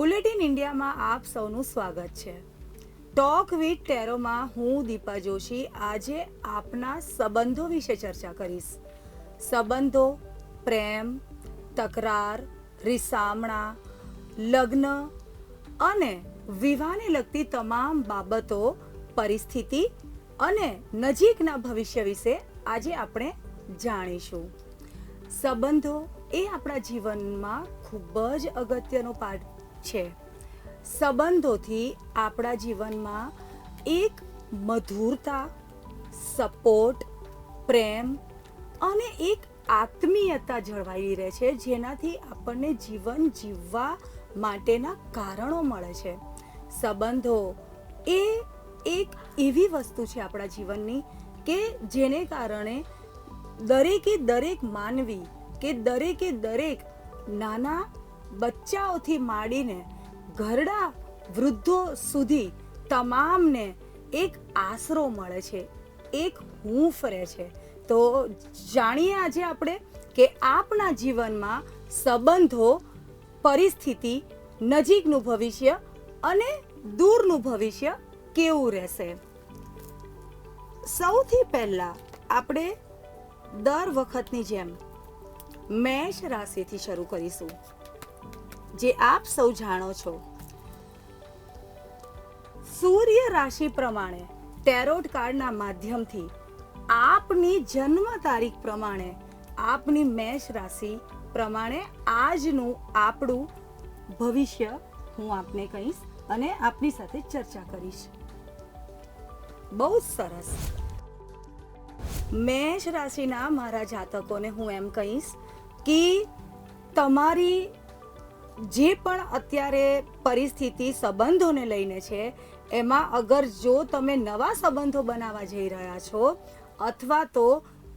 Bulletin ઇન્ડિયામાં આપ સૌનું સ્વાગત છે. ટોક વિથ ટેરોમાં હું દીપા જોશી આજે આપના સંબંધો વિશે ચર્ચા કરીશ. સંબંધો, પ્રેમ, તકરાર, રિસામણા, લગ્ન અને વિવાહને લગતી તમામ બાબતો, પરિસ્થિતિ અને નજીકના ભવિષ્ય વિશે આજે આપણે જાણીશું. સંબંધો એ આપણા જીવનમાં ખૂબ જ અગત્યનો પાર્ટ છે. સંબંધોથી આપણા જીવનમાં એક મધુરતા, સપોર્ટ, પ્રેમ અને એક આત્મીયતા જળવાઈ રહે છે, જેનાથી આપણને જીવન જીવવા માટેના કારણો મળે છે. સંબંધો એ એક એવી વસ્તુ છે આપણા જીવનની કે જેને કારણે દરેકે દરેક માનવી કે દરેકે દરેક નાના બચ્ચાઓથી માંડીને ઘરડા વૃદ્ધો સુધી તમામને એક આશરો મળે છે, એક હૂંફ રહે છે. તો જાણીએ આજે આપણે કે આપણા જીવનમાં સંબંધો, પરિસ્થિતિ, નજીકનું ભવિષ્ય અને દૂરનું ભવિષ્ય કેવું રહેશે? સૌથી પહેલા આપણે દર વખતની જેમ મેષ રાશિથી શરૂ કરીશું. જે આપ સૌ જાણો છો. સૂર્ય રાશિ પ્રમાણે ટેરોટ કાર્ડના માધ્યમથી આપની જન્મ તારીખ પ્રમાણે, આપની મેષ રાશિ પ્રમાણે આજનું આપણું ભવિષ્ય હું આપને કહીશ અને આપની સાથે ચર્ચા કરીશ. બહુ સરસ. મેષ રાશિના મારા જાતકોને હું એમ કહીશ કે તમારી જે પણ અત્યારે પરિસ્થિતિ સંબંધોને લઈને છે, એમાં અગર જો તમે નવા સંબંધો બનાવવા જઈ રહ્યા છો, અથવા તો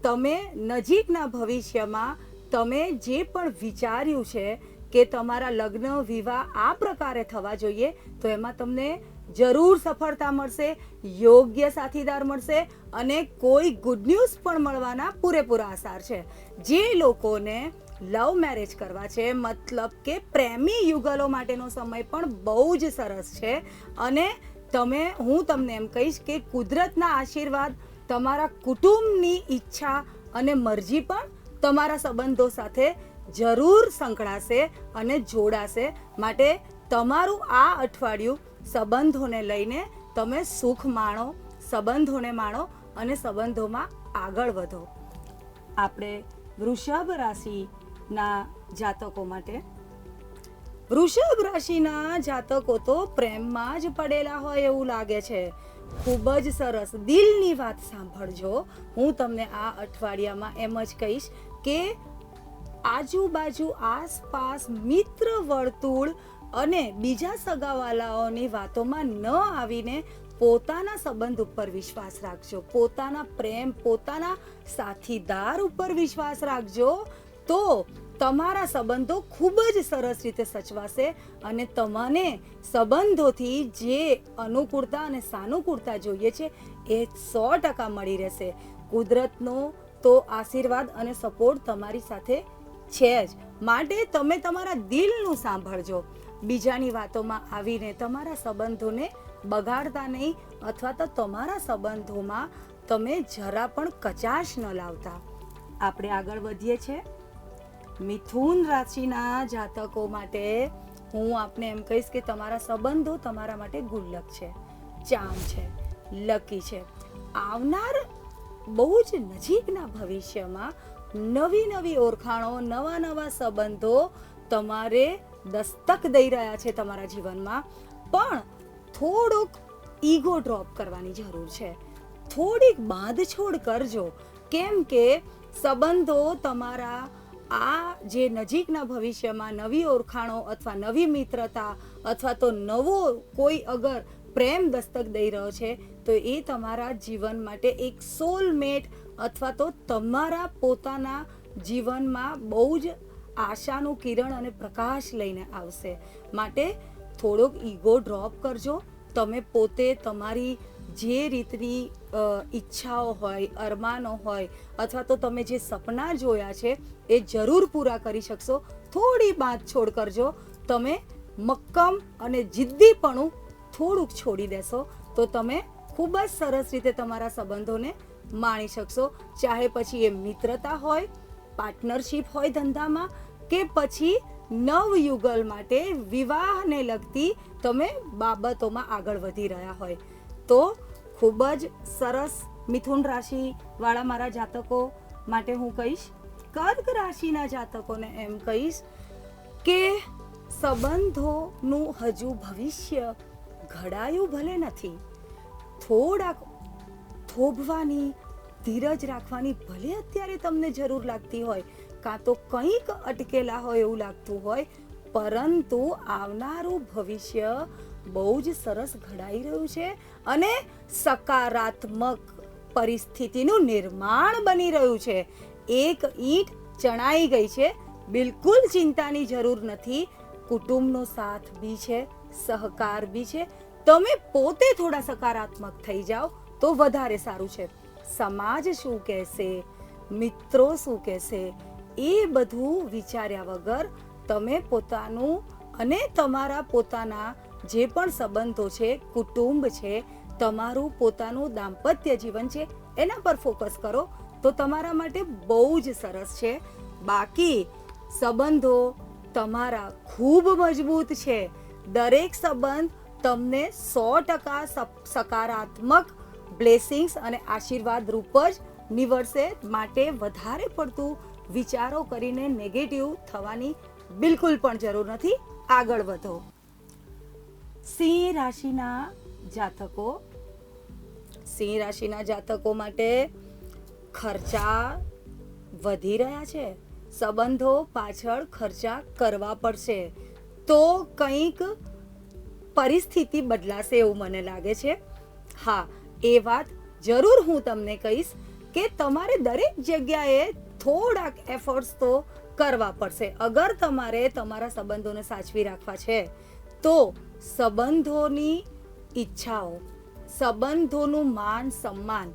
તમે નજીકના ભવિષ્યમાં તમે જે પણ વિચાર્યું છે કે તમારા લગ્ન, વિવાહ આ પ્રકારે થવા જોઈએ, તો એમાં તમને જરૂર સફળતા મળશે, યોગ્ય સાથીદાર મળશે અને કોઈ ગુડ ન્યૂઝ પણ મળવાના પૂરેપૂરા આસાર છે. જે લોકોને લવ મેરેજ કરવા છે, મતલબ કે પ્રેમી યુગલો માટેનો સમય પણ બહુ જ સરસ છે. અને તમે, હું તમને એમ કહીશ કે કુદરતના આશીર્વાદ, તમારા કુટુંબની ઈચ્છા અને મરજી પણ તમારા સંબંધો સાથે જરૂર સંકળાશે અને જોડાશે. માટે તમારું આ અઠવાડિયું સંબંધોને લઈને તમે સુખ માણો, સંબંધોને માણો અને સંબંધોમાં આગળ વધો. આપણે વૃષભ રાશિના જાતકો માટે. વૃષભ રાશિના જાતકો તો પ્રેમમાં જ પડેલા હોય એવું લાગે છે. ખૂબ જ સરસ. દિલની વાત સાંભળજો. હું તમને આ અઠવાડિયામાં એમ જ કહીશ કે આજુબાજુ આસપાસ મિત્ર વર્તુળ અને બીજા સગાવાલાઓની વાતોમાં ન આવીને પોતાના સંબંધ ઉપર વિશ્વાસ રાખજો. પોતાના પ્રેમ, પોતાના સાથીદાર ઉપર વિશ્વાસ રાખજો. તો તમારા સંબંધો ખૂબ જ સરસ રીતે સચવાશે અને તમને સંબંધોથી જે અનુકૂળતા અને સાનુકૂળતા જોઈએ છે એ સો ટકા મળી રહેશે. કુદરતનો તો આશીર્વાદ અને સપોર્ટ તમારી સાથે છે જ. માટે તમે તમારા દિલનું સાંભળજો. બીજાની વાતોમાં આવીને તમારા સંબંધોને બગાડતા નહીં અથવા તો તમારા સંબંધોમાં તમે જરા પણ કચાશ ન લાવતા. આપણે આગળ વધીએ છીએ. મિથુન રાશિના જાતકો માટે હું આપને એમ કહીશ કે તમારા સંબંધો તમારા માટે ગુલ્લક છે, ચામ છે, લકી છે. આવનાર બહુ જ નજીકના ભવિષ્યમાં નવી નવી ઓળખાણો, નવા નવા સંબંધો તમારે દસ્તક દઈ રહ્યા છે તમારા જીવનમાં. પણ થોડોક ઈગો ડ્રોપ કરવાની જરૂર છે. થોડીક બાંધછોડ કરજો. કેમ કે સંબંધો તમારા આ જે નજીકના ભવિષ્યમાં નવી ઓળખાણો અથવા નવી મિત્રતા અથવા તો નવો કોઈ અગર પ્રેમ દસ્તક દઈ રહ્યો છે, તો એ તમારા જીવન માટે એક સોલમેટ અથવા તો તમારા પોતાના જીવનમાં બહુ જ આશાનું કિરણ અને પ્રકાશ લઈને આવશે. માટે થોડોક ઈગો ડ્રોપ કરજો. તમે પોતે તમારી જે રીતની ઈચ્છાઓ હોય, અરમાનો હોય, અથવા તો તમે જે સપના જોયા છે, એ જરૂર પૂરા કરી શકશો. થોડી બાંધછોડ કરજો. તમે મક્કમ અને જિદ્દીપણું થોડુંક છોડી દેશો, તો તમે ખૂબ જ સરસ રીતે તમારા સંબંધોને માણી શકશો. ચાહે પછી એ મિત્રતા હોય, પાર્ટનરશિપ હોય ધંધામાં, કે પછી નવયુગલ માટે વિવાહને લગતી તમે બાબતોમાં આગળ વધી રહ્યા હોય. તો ખૂબ જ સરસ મિથુન રાશિવાળા મારા જાતકો માટે હું કહીશ, કર્ક રાશિના જાતકોને એમ કહીશ કે સંબંધોનું હજુ ભવિષ્ય ઘડાયું ભલે નથી, થોડાક થોભવાની, ધીરજ રાખવાની ભલે અત્યારે તમને જરૂર લાગતી હોય, કાં તો કંઈક અટકેલા હોય એવું લાગતું હોય, પરંતુ આવનારું ભવિષ્ય બહુ જ સરસ ઘડાઈ રહ્યું છે અને સકારાત્મક પરિસ્થિતિનું નિર્માણ બની રહ્યું છે. એક ઈંટ ચણાઈ ગઈ છે. બિલકુલ ચિંતાની જરૂર નથી. કુટુંબનો સાથ બી છે, સહકાર બી છે. તમે પોતે થોડા સકારાત્મક થઈ જાઓ તો વધારે સારું છે. સમાજ શું કહેશે? મિત્રો શું કહેશે? એ બધું વિચાર્યા વગર તમે પોતાનું અને તમારા પોતાના જે પણ સંબંધો છે, કુટુંબ છે, તમારું પોતાનું દાંપત્ય જીવન છે, એના પર ફોકસ કરો, તો તમારા માટે બહુ જ સરસ છે. બાકી સંબંધો તમારા ખૂબ મજબૂત છે. દરેક સંબંધ તમને સો ટકા સકારાત્મક બ્લેસિંગ્સ અને આશીર્વાદ રૂપ જ નિવડશે. માટે વધારે પડતું વિચારો કરીને નેગેટિવ થવાની બિલકુલ પણ જરૂર નથી. આગળ વધો. સિંહ રાશિના જાતકો? સિંહ રાશિના જાતકો માટે ખર્ચા વધી રહ્યા છે. સંબંધો પાછળ ખર્ચા કરવા પડશે. તો કંઈક પરિસ્થિતિ બદલાશે એવું મને લાગે છે. હા, એ વાત જરૂર હું તમને કહીશ કે તમારે દરેક જગ્યાએ થોડાક એફર્ટ્સ તો કરવા પડશે. અગર તમારે તમારા સંબંધોને સાચવી રાખવા છે, તો સંબંધોની ઈચ્છાઓ, સંબંધોનું માન સન્માન,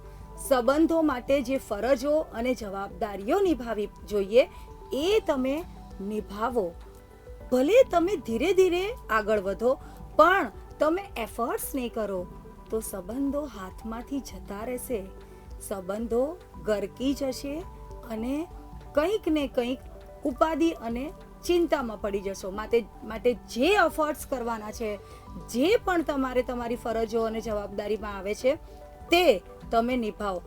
સંબંધો માટે જે ફરજો અને જવાબદારીઓ નિભાવી જોઈએ, એ તમે નિભાવો. ભલે તમે ધીરે ધીરે આગળ વધો, પણ તમે એફર્ટ્સ નહીં કરો, તો સંબંધો હાથમાંથી જતા રહેશે. સંબંધો ગરકી જશે અને કંઈક ને કંઈક ઉપાધિ અને ચિંતામાં પડી જશો. માટે માટે જે અફર્ટ્સ કરવાના છે, જે પણ તમારે તમારી ફરજો અને જવાબદારીમાં આવે છે, તે તમે નિભાવો.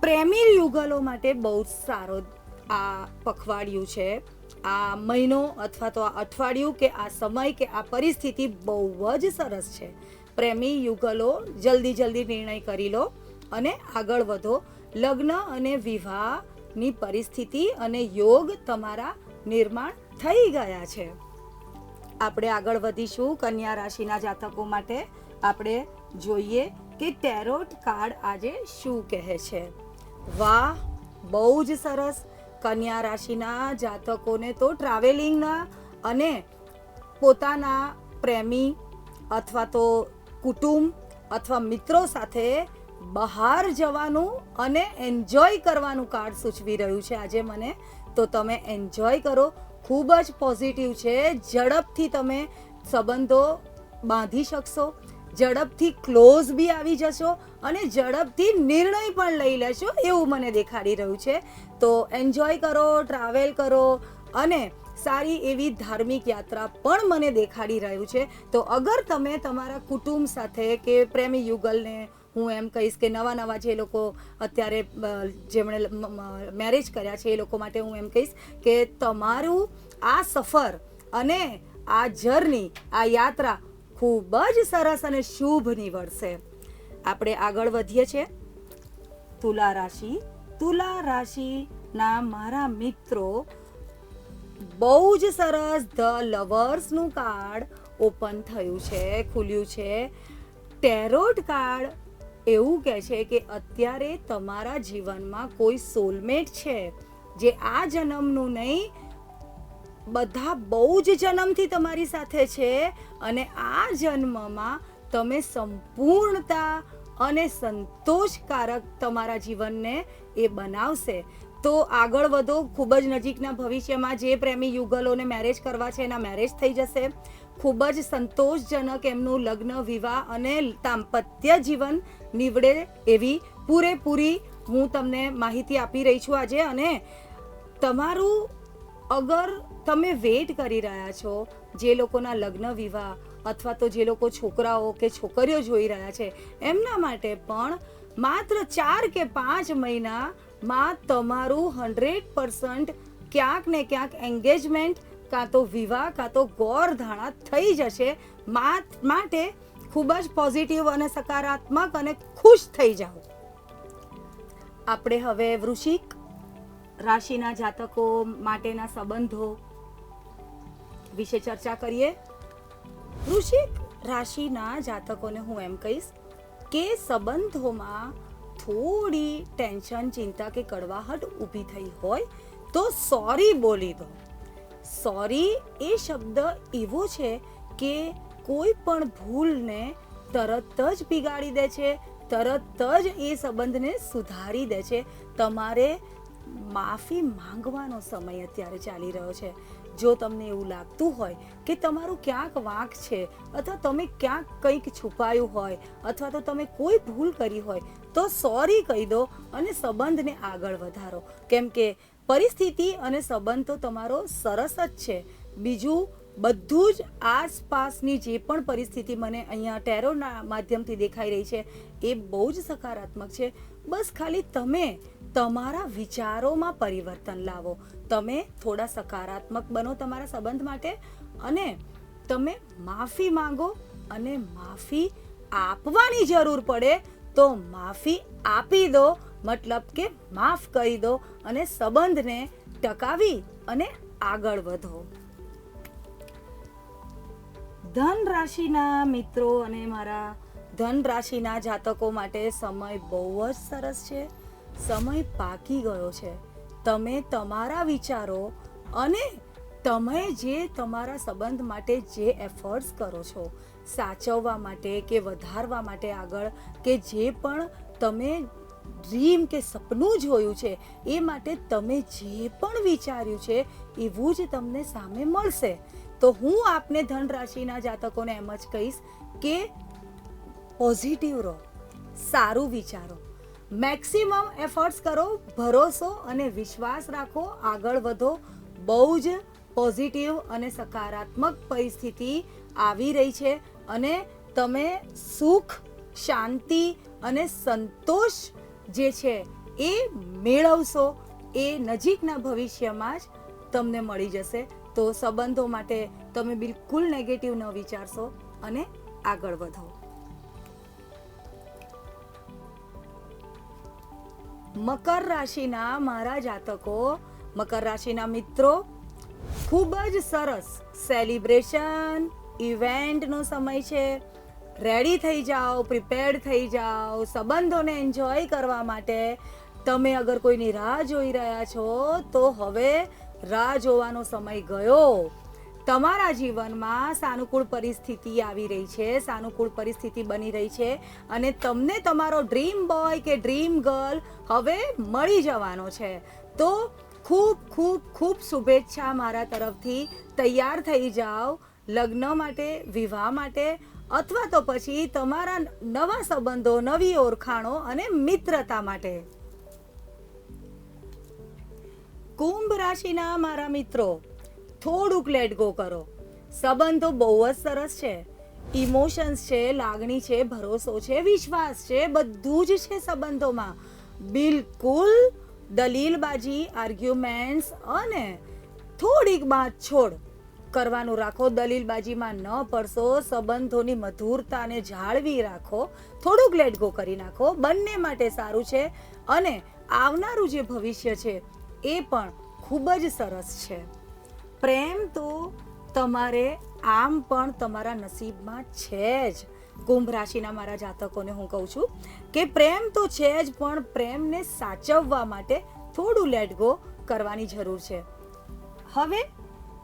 પ્રેમી યુગલો માટે બહુ જ સારો આ પખવાડિયું છે. આ મહિનો અથવા તો આ અઠવાડિયું કે આ સમય કે આ પરિસ્થિતિ બહુ જ સરસ છે. પ્રેમી યુગલો, જલ્દી જલ્દી નિર્ણય કરી લો અને આગળ વધો. લગ્ન અને વિવાહની પરિસ્થિતિ અને યોગ તમારા નિર્માણ થઈ ગયા છે. આપણે આગળ વધીશું કન્યા રાશિના જાતકો માટે. આપણે જોઈએ કે ટેરોટ કાર્ડ આજે શું કહે છે. વાહ, બહુ જ સરસ. કન્યા રાશિના જાતકોને તો ટ્રાવેલિંગના અને પોતાના પ્રેમી અથવા તો કુટુંબ અથવા મિત્રો સાથે બહાર જવાનું અને એન્જોય કરવાનું કાર્ડ સૂચવી રહ્યું છે. આજે મને તો તમે એન્જોય કરો. ખૂબ જ પોઝિટિવ છે. ઝડપથી તમે સંબંધો બાંધી શકશો. ઝડપથી ક્લોઝ બી આવી જશો અને ઝડપથી નિર્ણય પણ લઈ લેશો એવું મને દેખાડી રહ્યું છે. તો એન્જોય કરો ટ્રાવેલ કરો અને સારી એવી ધાર્મિક યાત્રા પણ મને દેખાડી રહ્યું છે. તો અગર તમે તમારા કુટુંબ સાથે કે પ્રેમી યુગલને હું એમ કહીશ કે નવા નવા જે લોકો અત્યારે જેમણે મેરેજ કર્યા છે એ લોકો માટે હું એમ કહીશ કે તમારું આ સફર અને આ જર્ની આ યાત્રા ખૂબ જ સરસ અને શુભ નીવડશે. આપણે આગળ વધીએ છીએ. તુલા રાશિ, તુલા રાશિના મારા મિત્રો, બહુ જ સરસ ધ લવર્સનું કાર્ડ ઓપન થયું છે, ખુલ્યું છે. ટેરોટ કાર્ડ એવું કહે છે કે અત્યારે તમારા જીવનમાં કોઈ સોલમેટ છે જે આ જન્મનું નહીં, બધા બહુ જ જન્મથી તમારી સાથે છે અને આ જન્મમાં તમે સંપૂર્ણતા અને સંતોષકારક તમારા જીવનને એ બનાવશે. તો આગળ વધો, ખૂબ જ નજીકના ભવિષ્યમાં જે પ્રેમી યુગલોને મેરેજ કરવા છે, એના મેરેજ થઈ જશે. ખૂબ જ સંતોષજનક એમનું લગ્ન, વિવાહ અને દાંપત્ય જીવન નીવડે એવી પૂરેપૂરી હું તમને માહિતી આપી રહી છું આજે અને તમારું અગર તમે વેટ કરી રહ્યા છો જે લોકોના લગ્ન, વિવાહ અથવા તો જે લોકો છોકરાઓ કે છોકરીઓ જોઈ રહ્યા છે, એમના માટે પણ માત્ર ચાર કે પાંચ મહિનામાં તમારું હંડ્રેડ પર્સન્ટ ક્યાંક ને ક્યાંક એન્ગેજમેન્ટ કાં તો વિવાહ, કાં તો ગોર ધાણા થઈ જશે. માટે ખૂબ જ પોઝિટિવ અને સકારાત્મક અને ખુશ થઈ જાઓ. આપણે હવે વૃશ્ચિક રાશિના જાતકો માટેના સંબંધો વિશે ચર્ચા કરીએ. વૃશ્ચિક રાશિના જાતકોને હું એમ કહીશ કે સંબંધોમાં થોડી ટેન્શન ચિંતા કે કડવાહટ ઊભી થઈ હોય તો સોરી બોલી દો. સોરી એ શબ્દ એવો છે કે કોઈ પણ ભૂલને તરત જ બિગાડી દે છે, તરત જ એ સંબંધને સુધારી દે છે. તમારે માફી માંગવાનો સમય અત્યારે ચાલી રહ્યો છે. જો તમને એવું લાગતું હોય કે તમારું ક્યાંક વાંક છે અથવા તમે ક્યાંક કંઈક છુપાયું હોય અથવા તો તમે કોઈ ભૂલ કરી હોય, તો સોરી કહી દો અને સંબંધને આગળ વધારો. કેમ કે પરિસ્થિતિ અને સંબંધ તો તમારો સરસ જ છે. બીજું, બધું જ આસપાસની જે પણ પરિસ્થિતિ મને અહીંયા ટેરોના માધ્યમથી દેખાઈ રહી છે, એ બહુ જ સકારાત્મક છે. બસ ખાલી તમે તમારા વિચારોમાં પરિવર્તન લાવો. તમે થોડા સકારાત્મક બનો તમારા સંબંધ માટે અને તમે માફી માંગો અને માફી આપવાની જરૂર પડે તો માફી આપી દો મતલબ કે માફ કરી દો અને સંબંધને ટકાવી અને આગળ વધો. ધન રાશિના મિત્રો અને મારા ધન રાશિના જાતકો માટે સમય બહુ જ સરસ છે. સમય પાકી ગયો છે. તમે તમારા વિચારો અને તમે જે તમારા સંબંધ માટે જે એફર્ટ્સ કરો છો, સાચવવા માટે કે વધારવા માટે આગળ કે જે પણ તમે ડ્રીમ કે સપનું જોયું છે, એ માટે તમે જે પણ વિચાર્યું છે, એવું જ તમને સામે મળશે. તો હું આપને ધન રાશિના જાતકોને એમ જ કહીશ કે પોઝિટિવ રહો, સારું વિચારો. મેક્સિમમ એફર્ટ્સ કરો, ભરોસો અને વિશ્વાસ રાખો, આગળ વધો. બહુ જ પોઝિટિવ અને સકારાત્મક પરિસ્થિતિ આવી રહી છે અને તમે સુખ, શાંતિ અને સંતોષ જે છે એ મેળવશો, એ નજીકના ભવિષ્યમાં જ તમને મળી જશે. તો સંબંધો માટે તમે બિલકુલ નેગેટિવ ન વિચારશો અને આગળ વધો. મકર રાશિના મારા જાતકો, મકર રાશિના મિત્રો, ખૂબ જ સરસ સેલિબ્રેશન ઇવેન્ટનો સમય છે. રેડી થઈ જાઓ પ્રિપેર્ડ થઈ જાઓ, સંબંધોને એન્જોય કરવા માટે તમે અગર કોઈની રાહ જોઈ રહ્યા છો, તો હવે રાહ જોવાનો સમય ગયો. તમારા જીવનમાં સાનુકૂળ પરિસ્થિતિ આવી રહી છે, સાનુકૂળ પરિસ્થિતિ બની રહી છે અને તમને તમારો ડ્રીમ બોય કે ડ્રીમ ગર્લ હવે મળી જવાનો છે. તો ખૂબ ખૂબ ખૂબ શુભેચ્છા મારા તરફથી. તૈયાર થઈ જાઓ. લગ્ન માટે, વિવાહ માટે અથવા તો પછી તમારા નવા સંબંધો, નવી ઓળખાણો અને મિત્રતા માટે. કુંભ રાશિના મારા મિત્રો, થોડુંક લેટ ગો કરો. સંબંધો બહુ જ સરસ છે. ઇમોશન્સ છે, લાગણી છે, ભરોસો છે, વિશ્વાસ છે, બધું જ છે સંબંધોમાં. બિલકુલ દલીલબાજી આર્ગ્યુમેન્ટ્સ અને થોડીક બાંધછોડ. કરવાનું રાખો, દલીલબાજીમાં ન પડશો, સંબંધોની મધુરતાને જાળવી રાખો, થોડુંક લેટ ગો કરી નાખો, બંને માટે સારું છે અને આવનારું જે ભવિષ્ય છે એ પણ ખૂબ જ સરસ છે. પ્રેમ તો તમારે આમ પણ તમારા નસીબમાં છે જ. કુંભ રાશિના મારા જાતકોને હું કહું છું કે પ્રેમ તો છે જ, પણ પ્રેમને સાચવવા માટે થોડું લેટ ગો કરવાની જરૂર છે. હવે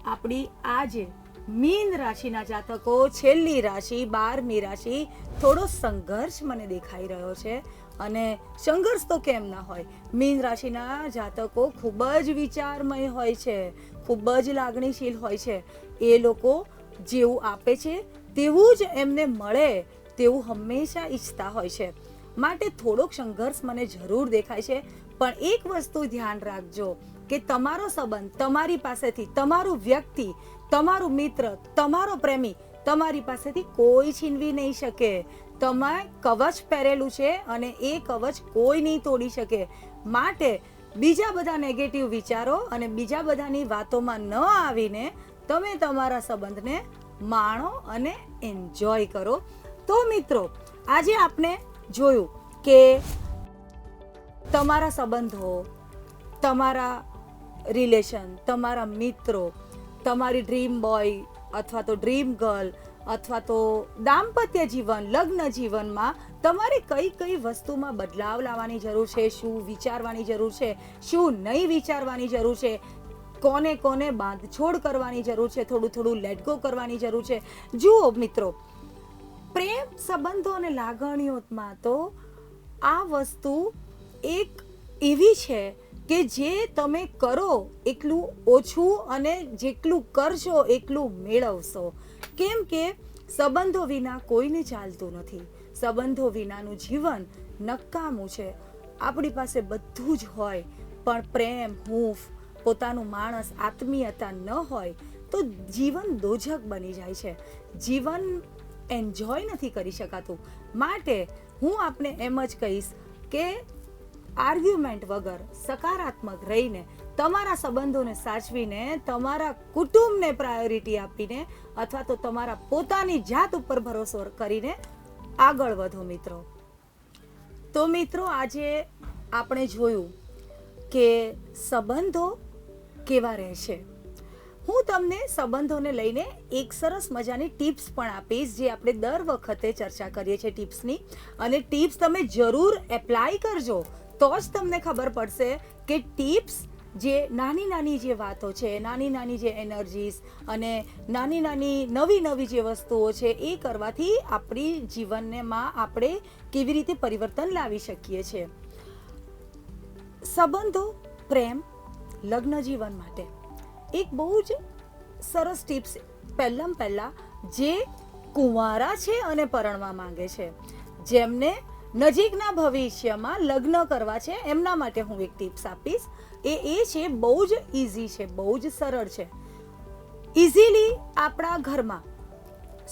આપણી આજે મીન રાશિના જાતકો, છેલ્લી રાશિ, બારમી રાશિ, થોડો સંઘર્ષ મને દેખાઈ રહ્યો છે. અને સંઘર્ષ તો કેમ ના હોય? મીન રાશિના જાતકો ખૂબ જ વિચારમય હોય છે, ખૂબ જ લાગણીશીલ હોય છે. એ લોકો જેવું આપે છે, તેવું જ એમને મળે, તેવું હંમેશા ઈચ્છતા હોય છે. માટે થોડોક સંઘર્ષ મને જરૂર દેખાય છે, પણ એક વસ્તુ ધ્યાન રાખજો. કે તમારો સંબંધ, તમારી પાસેથી, તમારું વ્યક્તિ, તમારું મિત્ર, તમારો પ્રેમી તમારી પાસેથી કોઈ છીનવી નહીં શકે. તમે કવચ પહેરેલું છે અને એ કવચ કોઈ નહીં તોડી શકે. માટે બીજા બધા નેગેટિવ વિચારો અને બીજા બધાની વાતોમાં ન આવીને તમે તમારા સંબંધને માણો અને એન્જોય કરો. તો મિત્રો, આજે આપણે જોયું કે તમારા સંબંધો, તમારા રિલેશન, તમારા મિત્રો, તમારી ડ્રીમ બોય અથવા તો ડ્રીમ ગર્લ અથવા તો દાંપત્ય જીવન, લગ્ન જીવનમાં તમારે કઈ કઈ વસ્તુમાં બદલાવ લાવવાની જરૂર છે, શું વિચારવાની જરૂર છે, શું નહીં વિચારવાની જરૂર છે, કોને કોને બાંધછોડ કરવાની જરૂર છે, થોડું થોડું લેટ ગો કરવાની જરૂર છે. જુઓ મિત્રો, પ્રેમ સંબંધો અને લાગણીઓમાં તો આ વસ્તુ એક એવી છે કે જે તમે કરો એટલું ઓછું અને જેટલું કરશો એટલું મેળવશો. કેમ કે સંબંધો વિના કોઈને ચાલતું નથી. સંબંધો વિનાનું જીવન નકામું છે. આપણી પાસે બધું જ હોય, પણ પ્રેમ, હૂંફ, પોતાનું માણસ આત્મીયતા ન હોય, તો જીવન દોજક બની જાય છે. જીવન એન્જોય નથી કરી શકાતું. માટે હું આપને એમ જ કહીશ કે આર્ગ્યુમેન્ટ વગર સકારાત્મક રહીને, તમારા સંબંધોને સાચવીને, તમારા કુટુંબને પ્રાયોરિટી આપીને અથવા તો તમારા પોતાની જાત ઉપર ભરોસો કરીને આગળ વધો મિત્રો. તો મિત્રો, આજે આપણે જોયું કે સંબંધો કેવા રહેશે. હું તમને સંબંધોને લઈને એક સરસ મજાની ટિપ્સ પણ આપીશ, જે આપણે દર વખતે ચર્ચા કરીએ છીએ ટિપ્સની. અને ટિપ્સ તમે જરૂર એપ્લાય કરજો. તો જ તમને ખબર પડશે કે ટિપ્સ જે નાની નાની જે વાતો છે, નાની નાની જે એનર્જીસ અને નાની નાની નવી નવી જે વસ્તુઓ છે, એ કરવાથી આપણી જીવનમાં આપણે કેવી રીતે પરિવર્તન લાવી શકીએ છીએ. સંબંધો, પ્રેમ, લગ્ન જીવન માટે એક બહુ જ સરસ ટિપ્સ પહેલાં પહેલાં જે કુંવારા છે અને પરણવા માંગે છે. જેમને નજીકના ભવિષ્યમાં લગ્ન કરવા છે. એમના માટે હું એક ટિપ્સ આપીશ. એ એ છે, બહુ જ ઇઝી છે, બહુ જ સરળ છે. ઇઝીલી આપણા ઘરમાં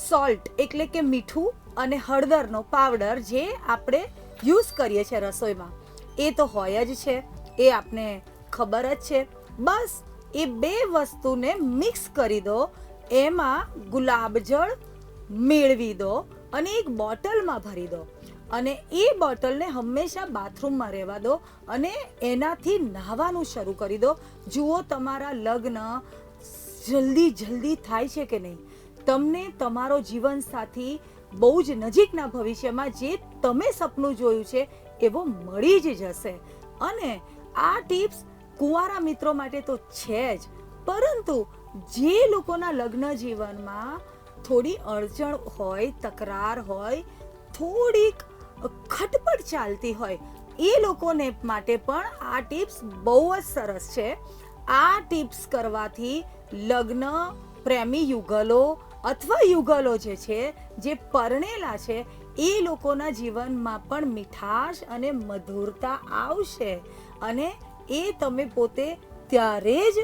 સોલ્ટ એટલે કે મીઠું અને હળદરનો પાવડર જે આપણે યુઝ કરીએ છીએ રસોઈમાં, એ તો હોય જ છે. એ આપને ખબર જ છે. બસ, એ બે વસ્તુને મિક્સ કરી દો. એમાં ગુલાબજળ મેળવી દો અને એક બોટલમાં ભરી દો. અને એ બોટલને હંમેશા બાથરૂમમાં રહેવા દો અને એનાથી નહાવાનું શરૂ કરી દો. જુઓ તમારા લગ્ન જલ્દી જલ્દી થાય છે કે નહીં. તમને તમારો જીવનસાથી બહુ જ નજીકના ભવિષ્યમાં જે તમે સપનું જોયું છે, એવો મળી જ જશે. અને આ ટિપ્સ કુંવારા મિત્રો માટે તો છે જ. પરંતુ જે લોકોના લગ્ન જીવનમાં થોડી અડચણ હોય, તકરાર હોય, થોડીક ખટપટ ચાલતી હોય. એ લોકોને માટે પણ આ ટિપ્સ બહુ જ સરસ છે. આ ટિપ્સ કરવાથી લગ્ન, પ્રેમી યુગલો અથવા યુગલો જે છે, જે પરણેલા છે, એ લોકોના જીવનમાં પણ મીઠાશ અને મધુરતા આવશે. અને એ તમે પોતે ત્યારે જ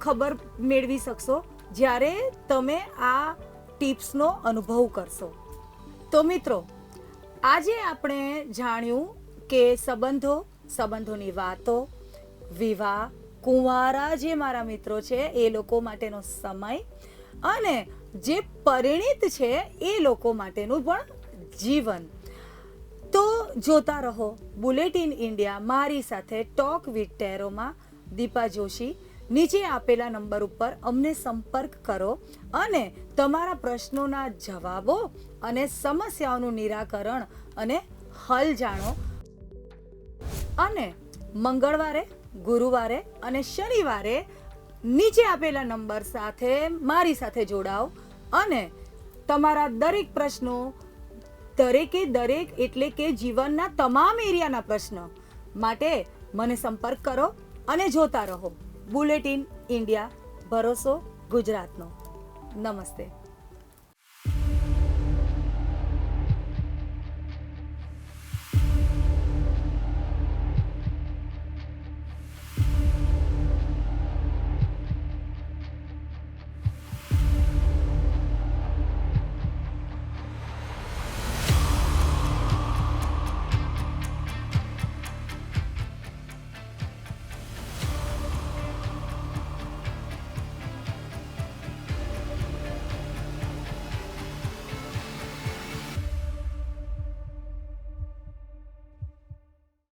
ખબર મેળવી શકશો જ્યારે તમે આ ટિપ્સનો અનુભવ કરશો. તો મિત્રો આજે આપણે જાણ્યું કે સંબંધો, સંબંધોની વાતો, વિવાહ, કુંવારા જે મારા મિત્રો છે, એ લોકો માટેનો સમય અને જે પરિણિત છે, એ લોકો માટેનું પણ જીવન. તો જોતા રહો, બુલેટિન ઇન્ડિયા મારી સાથે ટોક વિથ ટેરોમાં દીપા જોશી નીચે આપેલા નંબર ઉપર અમને સંપર્ક કરો અને તમારા પ્રશ્નોના જવાબો અને સમસ્યાઓનું નિરાકરણ અને હલ જાણો. અને મંગળવારે, ગુરુવારે અને શનિવારે નીચે આપેલા નંબર સાથે મારી સાથે જોડાઓ અને તમારા દરેક પ્રશ્નો, દરેકે દરેક એટલે કે જીવનના તમામ એરિયાના પ્રશ્નો માટે મને સંપર્ક કરો અને જોતા રહો. બુલેટિન ઇન્ડિયા ભરોસો ગુજરાતનો. નમસ્તે.